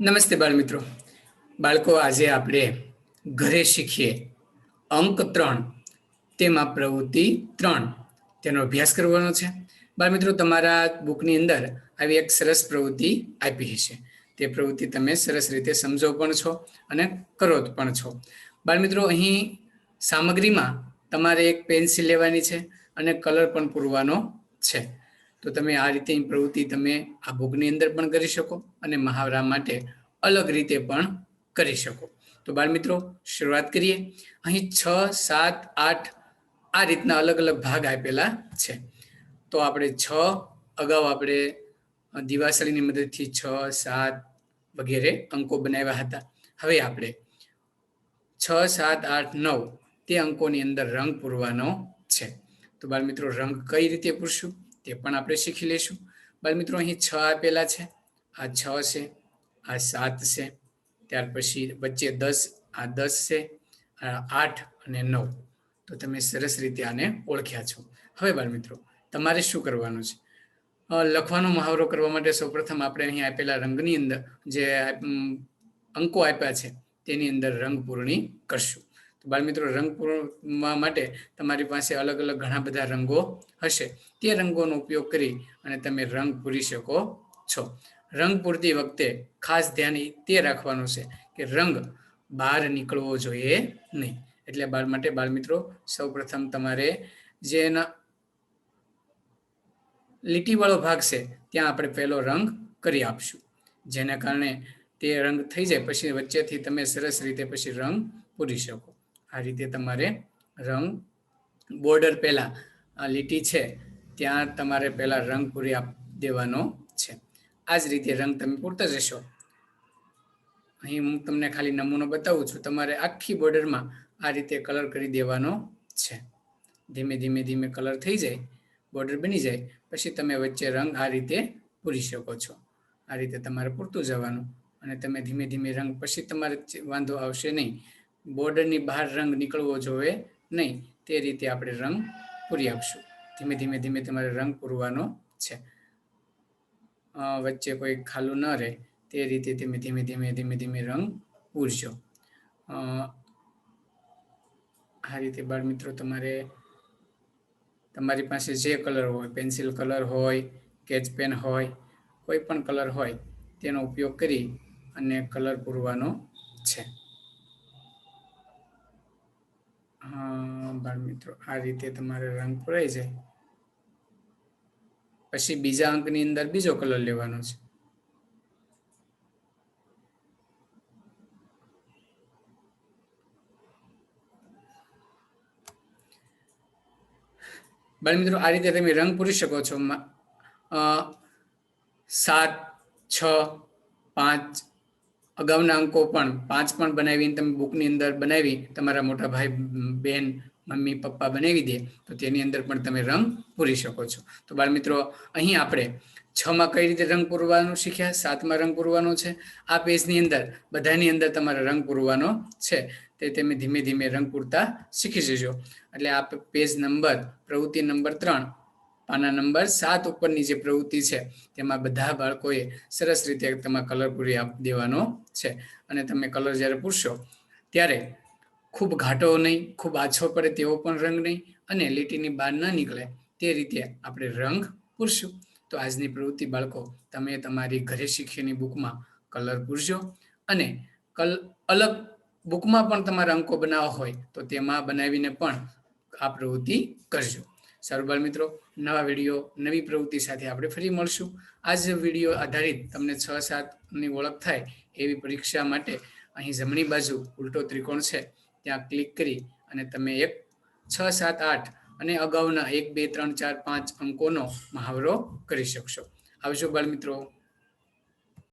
નમસ્તે બાળ મિત્રો બાળકો, આજે આપણે ઘરે શીખીએ અંક ત્રણ, તેમાં પ્રવૃત્તિ ત્રણ. તેનો અભ્યાસ કરવાનો છે. બાળ મિત્રો તમારા બુકની અંદર આવી એક સરસ પ્રવૃત્તિ આપી છે તે પ્રવૃત્તિ તમે સરસ રીતે સમજો પણ છો અને કરો પણ છો. બાળ મિત્રો અહીં સામગ્રીમાં તમારે એક પેન્સિલ લેવાની છે અને કલર પણ પૂરવાનો છે. તો તમે આ રીતે પ્રવૃત્તિ તમે આ ભોગની અંદર પણ કરી શકો અને મહાવરા માટે અલગ રીતે પણ કરી શકો. તો બાળ મિત્રો, શરૂઆત કરીએ. અહીં છ, સાત, આઠ આ રીતના અલગ અલગ ભાગ આપેલા છે. તો આપણે છ અગાઉ આપણે દિવાસળીની મદદથી છ, સાત વગેરે અંકો બનાવ્યા હતા. હવે આપણે છ, સાત, આઠ, નવ તે અંકોની અંદર રંગ પૂરવાનો છે. તો બાળ મિત્રો, રંગ કઈ રીતે પૂરશું? તે પણ આપણે શીખી લઈશું. બાળ મિત્રો, અહીં છ આપેલા છે. આ છ છે, આ સાત છે, ત્યાર પછી વચ્ચે દસ, આ દસ છે આઠ અને નવ. તો તમે સરસ રીતે આને ઓળખ્યા છો. હવે બાળ મિત્રો, તમારે શું કરવાનું છે? લખવાનો મહાવરો કરવા માટે સૌપ્રથમ આપણે અહીં આપેલા રંગની અંદર જે અંકો આપ્યા છે, તેની અંદર રંગ પૂરણી કરશું. તો બાળ રંગ માટે તમારી પાસે અલગ અલગ ઘણા બધા રંગો હશે. તે રંગોનો ઉપયોગ કરી અને તમે રંગ પૂરી શકો છો. રંગ પૂરતી વખતે ખાસ ધ્યાન તે રાખવાનું છે કે રંગ બહાર નીકળવો જોઈએ નહીં. એટલે બાળ માટે બાળમિત્રો સૌપ્રથમ તમારે જે એના લીટીવાળો ભાગ છે ત્યાં આપણે પહેલો રંગ કરી આપશું. જેના કારણે તે રંગ થઈ જાય. પછી વચ્ચેથી તમે સરસ રીતે પછી રંગ પૂરી શકો. આ રીતે તમારે રંગ બોર્ડર પહેલાં લીટી છે, ત્યાં તમારે પહેલાં રંગ પૂરી આપ દેવાનો છે. આ જ રીતે રંગ તમે પૂરતા જશો અહીં હું તમને ખાલી નમૂનો બતાવું છું. તમારે આખી બોર્ડરમાં આ રીતે કલર કરી દેવાનો છે. ધીમે ધીમે ધીમે કલર થઈ જાય બોર્ડર બની જાય, પછી તમે વચ્ચે રંગ આ રીતે પૂરી શકો છો. આ રીતે તમારે પૂરતું જવાનું અને તમે ધીમે ધીમે રંગ, પછી તમારે વાંધો આવશે નહીં. બોર્ડરની બહાર રંગ નીકળવો જોઈએ નહીં. તે રીતે આપણે રંગ પૂરી આપશું. ધીમે ધીમે ધીમે તમારે રંગ પૂરવાનો છે. વચ્ચે કોઈ ખાલું ન રહે. તે રીતે ધીમે ધીમે ધીમે ધીમે ધીમે રંગ પૂરજો. આ રીતે બાળ મિત્રો તમારે તમારી પાસે જે કલર હોય, પેન્સિલ કલર હોય, કેચ પેન હોય, કોઈ પણ કલર હોય, તેનો ઉપયોગ કરી અને કલર પૂરવાનો છે. બાળ મિત્રો, આ રીતે તમારે રંગ પૂરાઈ જાય. પછી બીજા અંકની અંદર બીજો કલર લેવાનો છે. બાળ મિત્રો, આ રીતે તમે રંગ પૂરી શકો છો. સાત, છ, પાંચ અગાઉના અંકો પણ પાંચ પણ બનાવીને તમે બુકની અંદર બનાવી, તમારા મોટા ભાઈ બહેન મમ્મી, પપ્પા બનાવી દે, તો તેની અંદર પણ તમે રંગ પૂરી શકો છો. તો બાળ મિત્રો અહીં આપણે છમાં કઈ રીતે રંગ પૂરવાનું શીખ્યા? સાતમાં રંગ પૂરવાનો છે. આ પેજની અંદર, બધાની અંદર તમારે રંગ પૂરવાનો છે. તે તમે ધીમે ધીમે રંગ પૂરતા શીખી જજો. એટલે આ પેજ નંબર, પ્રવૃત્તિ નંબર ત્રણ પાના નંબર સાત ઉપરની જે પ્રવૃત્તિ છે, તેમાં બધા બાળકોએ સરસ રીતે તમારે કલર પૂરી દેવાનો છે. અને તમે કલર જ્યારે પૂરશો, ત્યારે ખૂબ ઘાટો નહીં, ખૂબ આછો પડે તેવો પણ રંગ નહીં અને લીટીની બહાર ન નીકળે તે રીતે આપણે રંગ પૂરશું. તો આજની પ્રવૃત્તિ બાળકો, તમે તમારી ઘરે શીખીની બુકમાં કલર પૂરજો અને કલ, અલગ બુકમાં પણ તમારા અંકો બનાવવા હોય તો તેમાં બનાવીને પણ આ પ્રવૃત્તિ કરજો. સારું બાળ મિત્રો, નવા વીડિયો, નવી પ્રવૃત્તિ સાથે આપણે ફરી મળશું. આ જ વીડિયો આધારિત તમને છ સાતની ઓળખ થાય એવી પરીક્ષા માટે અહીં જમણી બાજુ ઉલટો ત્રિકોણ છે. ત્યાં ક્લિક કરી અને તમે એક, છ, સાત, આઠ અને અગાઉના એક, બે, ત્રણ, ચાર, પાંચ અંકોનો મહાવરો કરી શકશો. આવજો બાળ મિત્રો.